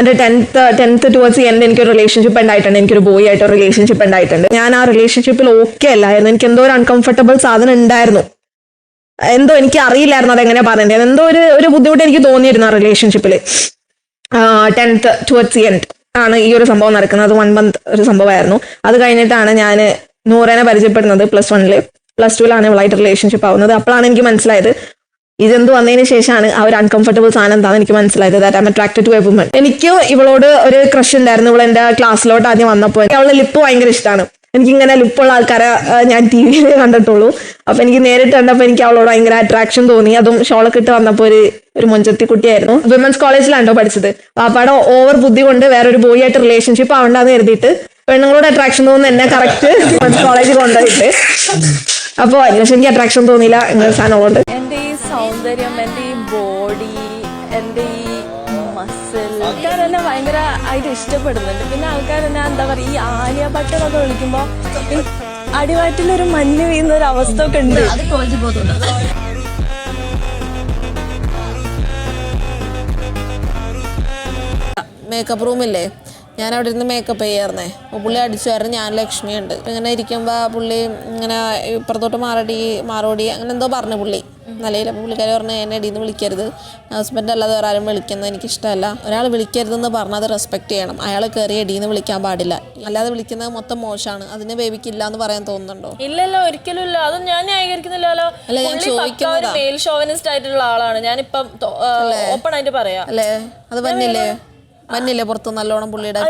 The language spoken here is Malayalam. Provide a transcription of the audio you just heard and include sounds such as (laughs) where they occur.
എന്റെ ടെൻത്ത് ടെൻത്ത് ടുവേഴ്സ് എന്റെ എനിക്കൊരു റിലേഷൻഷിപ്പ് ഉണ്ടായിട്ടുണ്ട്. എനിക്കൊരു ബോയ് ആയിട്ട് ഒരു റിലേഷൻഷിപ്പ് ഉണ്ടായിട്ടുണ്ട്. ഞാൻ ആ റിലേഷൻഷിപ്പിൽ ഓക്കെ അല്ലായിരുന്നു. എനിക്ക് എന്തോ ഒരു അൺകംഫർട്ടബിൾ സാധനം ഉണ്ടായിരുന്നു. എന്തോ എനിക്ക് അറിയില്ലായിരുന്നു അതെങ്ങനെ പറയേണ്ടത് എന്തോ ഒരു ഒരു ബുദ്ധിമുട്ട് എനിക്ക് തോന്നിയിരുന്നു ആ റിലേഷൻഷിപ്പിൽ ടെൻത്ത് ടുവേർഡ്സ് എൻഡ് ആണ് ഈ ഒരു സംഭവം നടക്കുന്നത്. അത് വൺ മന്ത് ഒരു സംഭവമായിരുന്നു. അത് കഴിഞ്ഞിട്ടാണ് ഞാൻ നൂറേനെ പരിചയപ്പെടുന്നത് പ്ലസ് വണ്ണിൽ പ്ലസ് ടുവിലാണ് ഇവളായിട്ട് റിലേഷൻഷിപ്പ് ആവുന്നത്. അപ്പോഴാണ് എനിക്ക് മനസ്സിലായത് ഇതെന്ത് വന്നതിന് ശേഷമാണ് ആ ഒരു അൺകംഫർട്ടബിൾ സാധനം എന്താണെന്ന് എനിക്ക് മനസ്സിലായത്? That I'm attracted to a woman എനിക്ക് ഇവളോട് ഒരു ക്രഷ് ഉണ്ടായിരുന്നു. ഇവൾ എന്റെ ക്ലാസ്സിലോട്ട് ആദ്യം വന്നപ്പോൾ എനിക്ക് അവളുടെ ലിപ്പ് ഭയങ്കര ഇഷ്ടമാണ് എനിക്കിങ്ങനെ ലിപ്പുള്ള ആൾക്കാരെ ഞാൻ ടി വിയിൽ കണ്ടിട്ടുള്ളൂ. അപ്പൊ എനിക്ക് നേരിട്ട് കണ്ടപ്പോൾ എനിക്ക് അവളോട് ഭയങ്കര അട്രാക്ഷൻ തോന്നി. അതും ഷോളൊക്കെ ഇട്ട് വന്നപ്പോൾ ഒരു ഒരു മുഞ്ചത്തി കുട്ടിയായിരുന്നു വിമൻസ് കോളേജിലാണ്ടോ പഠിച്ചത്? പാപ്പയുടെ ഓവർ ബുദ്ധി കൊണ്ട് വേറൊരു ബോയ് ആയിട്ട് റിലേഷൻഷിപ്പ് ആവണ്ടെന്ന് കരുതിയിട്ട് പെണ്ണുങ്ങളോട് അട്രാക്ഷൻ തോന്നുന്നു എന്നെ കറക്റ്റ് കോളേജിൽ (laughs) കൊണ്ടുപോയിട്ട്. അപ്പോൾ അതിനുശേഷം എനിക്ക് അട്രാക്ഷൻ തോന്നിയില്ല. എന്റെ ഈ സൗന്ദര്യം എന്റെ ഈ ബോഡി എന്റെ ഈ മസിൽ ആൾക്കാർ എന്നെ ഭയങ്കര ആയിട്ട് ഇഷ്ടപ്പെടുന്നുണ്ട്. പിന്നെ ആൾക്കാർ എന്നെ എന്താ പറയുക ഈ ആലിയ ഭട്ടനൊക്കെ വിളിക്കുമ്പോൾ അടിവാറ്റിലൊരു മഞ്ഞ് വീഴുന്ന ഒരു അവസ്ഥ ഒക്കെ ഉണ്ട് മേക്കപ്പ് റൂമില്ലേ ഞാൻ അവിടെ ഇരുന്ന് മേക്കപ്പ് ചെയ്യായിരുന്നേ അപ്പോൾ പുള്ളി അടിച്ചു വരണം ഞാൻ ലക്ഷ്മിയുണ്ട്. ഇങ്ങനെ ഇരിക്കുമ്പോൾ പുള്ളി ഇങ്ങനെ ഇപ്പുറത്തോട്ട് മാറടി മാറോടി അങ്ങനെ എന്തോ പറഞ്ഞു പുള്ളി. നിലയിൽ അപ്പോൾ പുള്ളിക്കാരി പറഞ്ഞു എന്നെ ഇടീന്ന് വിളിക്കരുത്. ഹസ്ബൻഡ് അല്ലാതെ വേറെ ആരും വിളിക്കുന്നത് എനിക്കിഷ്ടമല്ല. ഒരാൾ വിളിക്കരുതെന്ന് പറഞ്ഞാൽ അത് റെസ്പെക്ട് ചെയ്യണം. അയാൾ കയറി ഇടീന്ന് വിളിക്കാൻ പാടില്ല. അല്ലാതെ വിളിക്കുന്നത് മൊത്തം മോശമാണ്. അതിന് ബേബിക്കില്ല എന്ന് പറയാൻ തോന്നുന്നുണ്ടോ? ഇല്ലല്ലോ ഒരിക്കലും ഇല്ല. അത് ഞാൻ ന്യായീകരിക്കുന്നില്ലല്ലോ. അല്ല, ഞാൻ ചോദിക്കുന്നത് മെയിൽ ഷോവനിസ്റ്റ് ആയിട്ടുള്ള ആളാണ്. ഞാനിപ്പം ഓപ്പൺ ആയിട്ട് പറയാം. അല്ലേ? അത് വന്നില്ലേ വന്നില്ലേ പുറത്ത് നല്ലോണം പുള്ളിയുടെ